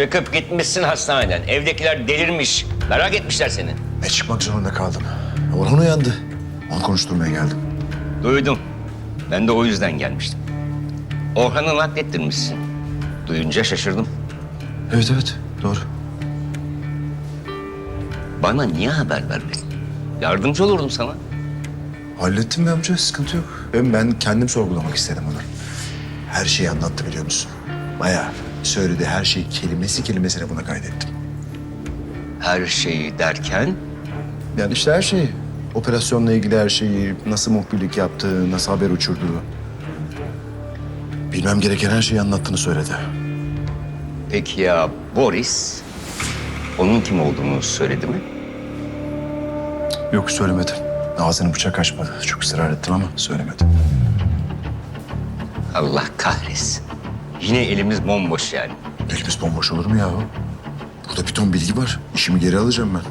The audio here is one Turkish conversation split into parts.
Çıkıp gitmişsin hastaneden. Evdekiler delirmiş. Merak etmişler seni. Ve çıkmak zorunda kaldım. Orhan uyandı. Onu konuşturmaya geldim. Duydum. Ben de o yüzden gelmiştim. Orhan'ı naklettirmişsin. Duyunca şaşırdım. Evet evet doğru. Bana niye haber vermedin? Yardımcı olurdum sana. Hallettim be amca sıkıntı yok. Hem ben kendim sorgulamak istedim onu. Her şeyi anlattı biliyor musun? Bayağı söyledi her şeyi kelimesi kelimesine buna kaydettim. Her şeyi derken Yani işte her şeyi. Operasyonla ilgili her şeyi, nasıl muhbirlik yaptığı, nasıl haber uçurduğu. Bilmem gereken her şeyi anlattığını söyledi. peki ya Boris onun kim olduğunu söyledi mi? Yok söylemedi. Ağzını bıçak açmadı. Çok ısrar ettim ama söylemedi. Allah kahretsin. Yine elimiz bomboş yani. Elimiz bomboş olur mu ya? Burada bir ton bilgi var. İşimi geri alacağım ben.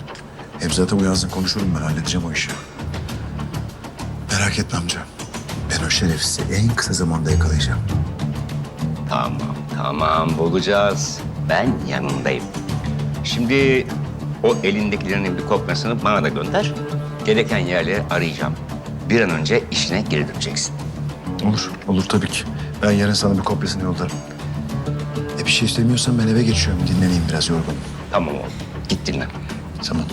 Hem zaten uyansın konuşurum ben. Halledeceğim o işi. Merak etme amca. Ben o şerefsizi en kısa zamanda yakalayacağım. Tamam, tamam bulacağız. Ben yanındayım. Şimdi o elindekilerin bir kopyasını bana da gönder. Gereken yerleri arayacağım. Bir an önce işine geri döneceksin. Olur, olur tabii ki. Ben yarın sana bir kopyasını yollarım. E bir şey istemiyorsan ben eve geçiyorum. Dinleneyim biraz yorgunum. Tamam oğlum. Git dinlen. Tamam.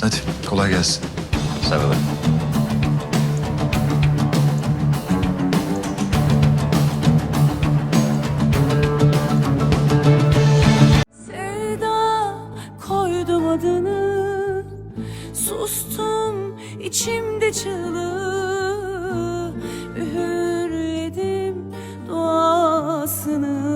Hadi kolay gelsin. Sevda koydum adını Sustum içimde çığlığı Duasını